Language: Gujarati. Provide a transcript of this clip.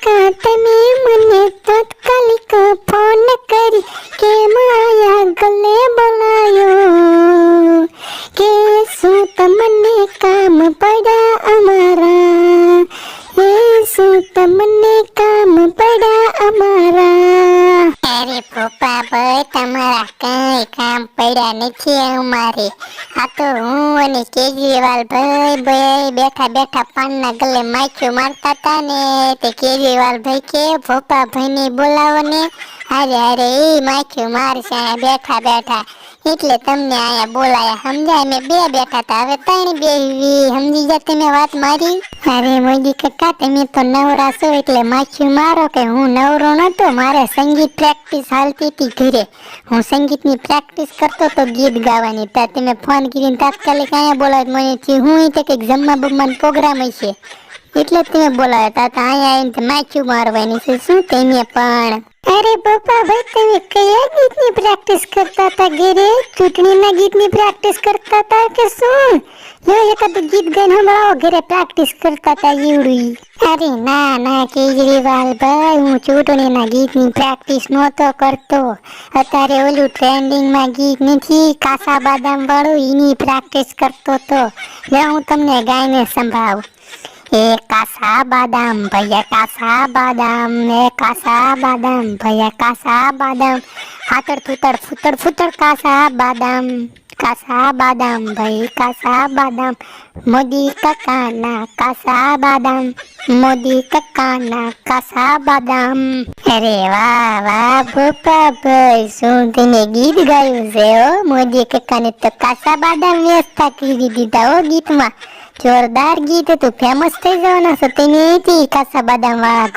તમે મને તાત્કાલિક ફોન કરી કેમ આયા ગલે બોલાયો. કે શું તમને કામ પડ્યા અમારા? એ શું તમને નથી અમારે. આ તો હું અને કેજરીવાલ ભાઈ ભાઈ બેઠા બેઠા પાનના ગલે માખ્યું મારતા હતા ને. તે કેજરીવાલ ભાઈ કે, ભોપા ભાઈને બોલાવો ને અરે અરે એ માખ્યું મારશે અહીંયા બેઠા બેઠા. એટલે તમને અહીંયા બોલાયા. સમજાય? મેં બે બેઠા હતા હવે ત્રણ બેહવી સમજી જા તમે વાત મારી? અરે મોદી કાકા, તમે તો નવરા છો એટલે માખ્યું મારો કે હું નવરો નતો મારે સંગીત પ્રેક્ટિસ હાલતી હતી ઘરે. હું સંગીતની પ્રેક્ટિસ કરતો તો ગીત ગાવાની. ત્યાં તમે ફોન કરીને તાત્કાલિક અહીંયા બોલાવ્યો. મને થયું, હું તો કંઈક જમવા બમવાનો પ્રોગ્રામ હશે. એટલે તમે બોલાવ્યા. તા અહીંયા આવીને માખ્યું મારવાની છે. શું તમે પણ? અરે પપ્પા, ભાઈ, તમે કયા ગીતની પ્રેક્ટિસ કરતા હતા ઘેરે? ચૂંટણીના ગીતની પ્રેક્ટિસ કરતા હતા કે શું? યો એકાદું ગીત ગાઈને હમણાં ઘેરે પ્રેક્ટિસ કરતા હતા એવડું અરે ના ના, કેજરીવાલ ભાઈ, હું ચૂંટણીના ગીતની પ્રેક્ટિસ નહોતો કરતો. અત્યારે ઓલું ટ્રેન્ડિંગમાં ગીત નથી કાસા બાદામ વાળું એની પ્રેક્ટિસ કરતો તો. લે હું તમને ગાઈને સંભળાવું એ કાસા બાદામ ભૈયા કાસા બાદામ એ કાસા બાદામ ભૈયા કાસા બાદામ હાતર ફૂતર ફૂતર ફૂતર કાસા બાદામ કાસા બાદામ ભાઈ કાસા બાદામ મોદી કકાના કાસા બાદામ મોદી કકાના કાસા બાદામ અરે વાહ વાહ ભૂપા ભાઈ શું તેને ગીત ગાયું છે હો મોદી કકાને તો કાસા બાદામ વ્યવસ્થા કરી દીધા ઓ ગીતમાં જોરદાર ગીત હતું ફેમસ થઈ જવાના છો તેની કાસા બાદામ વાળા